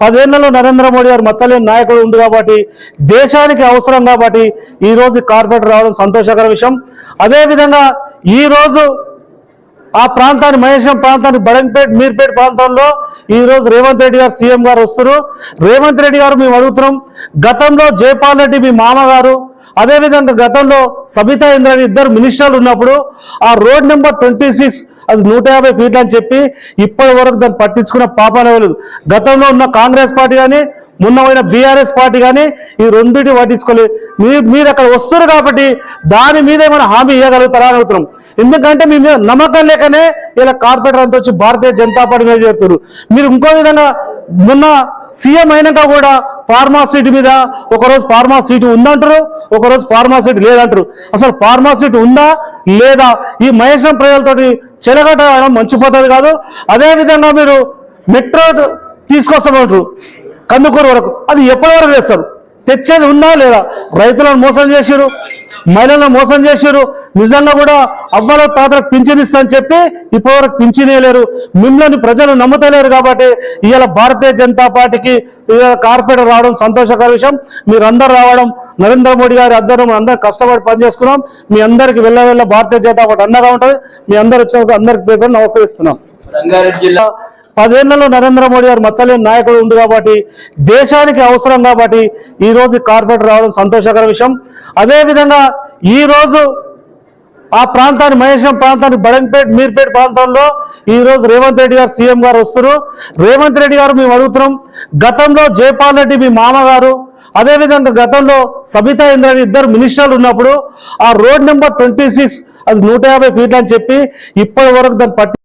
పదేళ్ళలో నరేంద్ర మోడీ గారు మచ్చలేని నాయకుడు ఉంది కాబట్టి దేశానికి అవసరం కాబట్టి ఈ రోజు కార్పొరేట్ రావడం సంతోషకర విషయం. అదేవిధంగా ఈరోజు ఆ ప్రాంతాన్ని మహేశం ప్రాంతాన్ని బడంపేట్ మీర్పేట్ ప్రాంతంలో ఈరోజు రేవంత్ రెడ్డి గారు సీఎం గారు వస్తారు రేవంత్ రెడ్డి గారు మేము అడుగుతున్నాం గతంలో జయపాల్ రెడ్డి మీ మామగారు అదేవిధంగా గతంలో సబితా ఇంద్రాని ఇద్దరు మినిస్టర్లు ఉన్నప్పుడు ఆ రోడ్ నెంబర్ ట్వంటీ సిక్స్ అది నూట యాభై ఫీట్లు అని చెప్పి ఇప్పటి వరకు దాన్ని పట్టించుకున్న పాపాన లేదు గతంలో ఉన్న కాంగ్రెస్ పార్టీ కానీ మొన్న పోయిన బీఆర్ఎస్ పార్టీ కానీ ఈ రెండింటి పట్టించుకోలేదు మీరు మీరు అక్కడ వస్తున్నారు కాబట్టి దాని మీద ఏమైనా హామీ ఇవ్వగలుగుతారా అని అడుగుతున్నాం. ఎందుకంటే మీ మీద నమ్మకం లేకనే ఇలా కార్పొరేటర్ అంతా వచ్చి భారతీయ జనతా పార్టీ మీద చేరుతారు మీరు ఇంకో విధంగా మొన్న సీఎం అయినాక కూడా ఫార్మా సీట్ మీద ఒకరోజు ఫార్మా సీటు ఉందంటారు ఒకరోజు ఫార్మాసీట్ లేదంటారు. అసలు ఫార్మసీట్ ఉందా? లేదా? ఈ మహేశం ప్రజలతోటి చెలగట మంచి పద్ధతి కాదు అదేవిధంగా మీరు మెట్రో తీసుకొస్తామంటారు కందుకూరు వరకు. అది ఎప్పటి వరకు చేస్తారు? తెచ్చేది ఉందా లేదా? రైతులను మోసం చేసిరు మహిళలను మోసం చేసిరు నిజంగా కూడా అవ్వలో తాతలకు పింఛన్ ఇస్తా అని చెప్పి ఇప్పటివరకు పింఛనేయలేరు మిమ్మల్ని ప్రజలు నమ్ముతలేరు కాబట్టి ఇవాళ భారతీయ జనతా పార్టీకి ఇవాళ కార్పొరేటర్ రావడం సంతోషకర విషయం. మీరందరూ రావడం నరేంద్ర మోడీ గారి ఆధ్వర్యం అందరూ కష్టపడి పనిచేసుకున్నాం. మీ అందరికి వెళ్ళ వెళ్ళ భారతీయ జనతా పార్టీ అండగా ఉంటుంది. మీ అందరు వచ్చినందుకు అందరికి పేరు నమస్కరిస్తున్నాం. రంగారెడ్డి జిల్లా. పదేళ్ళలో నరేంద్ర మోడీ గారు మచ్చలేని నాయకుడు ఉంది కాబట్టి దేశానికి అవసరం కాబట్టి ఈ రోజు కార్పొరేటర్ రావడం సంతోషకర విషయం. అదేవిధంగా ఈ రోజు ఆ ప్రాంతాన్ని మహేశం ప్రాంతాన్ని బడంపేట్ మీర్పేట్ ప్రాంతంలో ఈ రోజు రేవంత్ రెడ్డి గారు సీఎం గారు వస్తారు రేవంత్ రెడ్డి గారు మేము అడుగుతున్నాం. గతంలో జయపాల్ రెడ్డి మీ మామగారు అదేవిధంగా గతంలో సబితా ఇంద్రాని ఇద్దరు మినిస్టర్లు ఉన్నప్పుడు ఆ రోడ్ నెంబర్ ట్వంటీ సిక్స్ అది నూట యాభై ఫీట్లు అని చెప్పి ఇప్పటి వరకు దాన్ని పట్టి